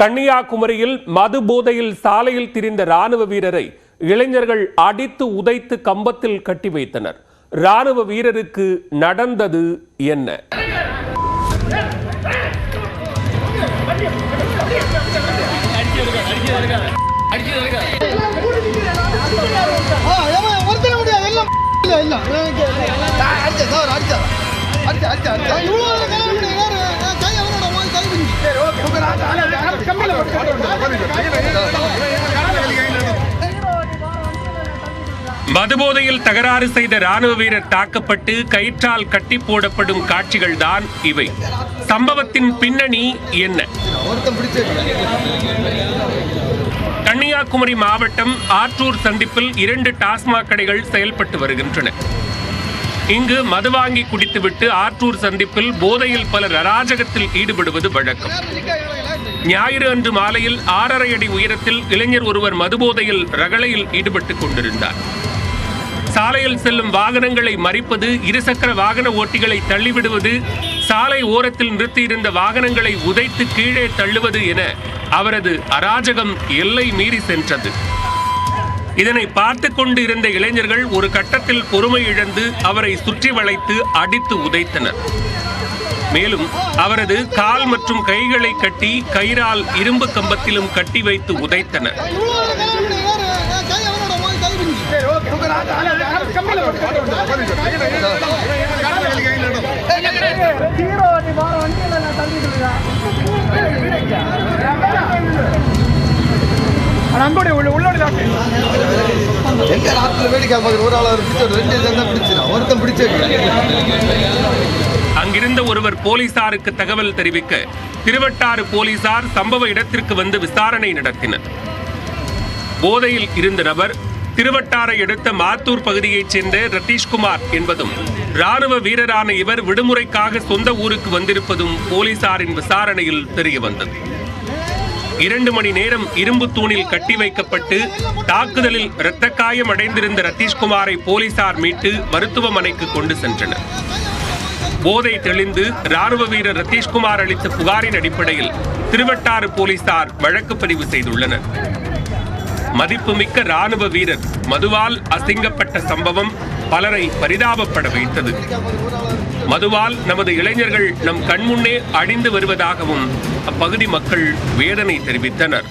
கன்னியாகுமரியில் மது போதையில் சாலையில் திரிந்த ராணுவ வீரரை இளைஞர்கள் அடித்து உதைத்து கம்பத்தில் கட்டி வைத்தனர். ராணுவ வீரருக்கு நடந்தது என்ன? மதுபோதையில் தகராறு செய்த ராணுவ வீரர் தாக்கப்பட்டு கயிற்றால் கட்டி போடப்படும் காட்சிகள்தான் இவை. சம்பவத்தின் பின்னணி என்ன? கன்னியாகுமரி மாவட்டம் ஆற்றூர் சந்திப்பில் இரண்டு டாஸ்மாக் கடைகள் செயல்பட்டு வருகின்றன. இங்கு மது வாங்கி குடித்துவிட்டு ஆற்றூர் சந்திப்பில் போதையில் பலர் அராஜகத்தில் ஈடுபடுவது வழக்கம். ஞாயிறு அன்று மாலையில் ஆறரை அடி உயரத்தில் இளைஞர் ஒருவர் மதுபோதையில் ரகளையில் ஈடுபட்டுக் கொண்டிருந்தார். சாலையில் செல்லும் வாகனங்களை மறிப்பது இருசக்கர வாகன ஓட்டிகளை தள்ளிவிடுவது சாலை ஓரத்தில் நிறுத்தியிருந்த வாகனங்களை உதைத்து கீழே தள்ளுவது என அவரது அராஜகம் எல்லை மீறி சென்றது. இதனை பார்த்து கொண்டு இருந்த இளைஞர்கள் ஒரு கட்டத்தில் பொறுமை இழந்து அவரை சுற்றி வளைத்து அடித்து உதைத்தனர் மேலும் அவரது கால் மற்றும் கைகளை கட்டி கயிறால் இரும்பு கம்பத்திலும் கட்டி வைத்து உதைத்தனர் ஹீரோ நீ கை அப்படி நான் கை அவனோட போய் கை பிடிச்சு. எங்க ராத்திரி வேடிக்கை பார்க்குற ஒரு ஆள் பிடிச்சு ரெண்டு சேர்ந்தா பிடிச்சிடும் ஒருத்தன் பிடிச்சு அங்கிருந்த ஒருவர் போலீசாருக்கு தகவல் தெரிவிக்க திருவட்டாறு போலீசார் சம்பவ இடத்திற்கு வந்து விசாரணை நடத்தினர். போதையில் இருந்த நபர் திருவட்டாரை அடுத்த மாத்தூர் பகுதியைச் சேர்ந்த ரத்தீஷ்குமார் என்பதும் ராணுவ வீரரான இவர் விடுமுறைக்காக சொந்த ஊருக்கு வந்திருப்பதும் போலீசாரின் விசாரணையில் தெரிய வந்தது இரண்டு மணி நேரம் இரும்பு தூணில் கட்டி வைக்கப்பட்டு தாக்குதலில் இரத்தக்காயம் அடைந்திருந்த ரத்தீஷ்குமாரை போலீசார் மீட்டு மருத்துவமனைக்கு கொண்டு சென்றனர். போதை தெளிந்து ராணுவ வீரர் ரத்தீஷ்குமார் அளித்த புகாரின் அடிப்படையில் திருவட்டாறு போலீசார் வழக்கு பதிவு செய்துள்ளனர். மதிப்புமிக்க ராணுவ வீரர் மதுவால் அசிங்கப்பட்ட சம்பவம் பலரை பரிதாபப்பட வைத்தது. மதுவால் நமது இளைஞர்கள் நம் கண்முன்னே அழிந்து வருவதாகவும் அப்பகுதி மக்கள் வேதனை தெரிவித்தனர்.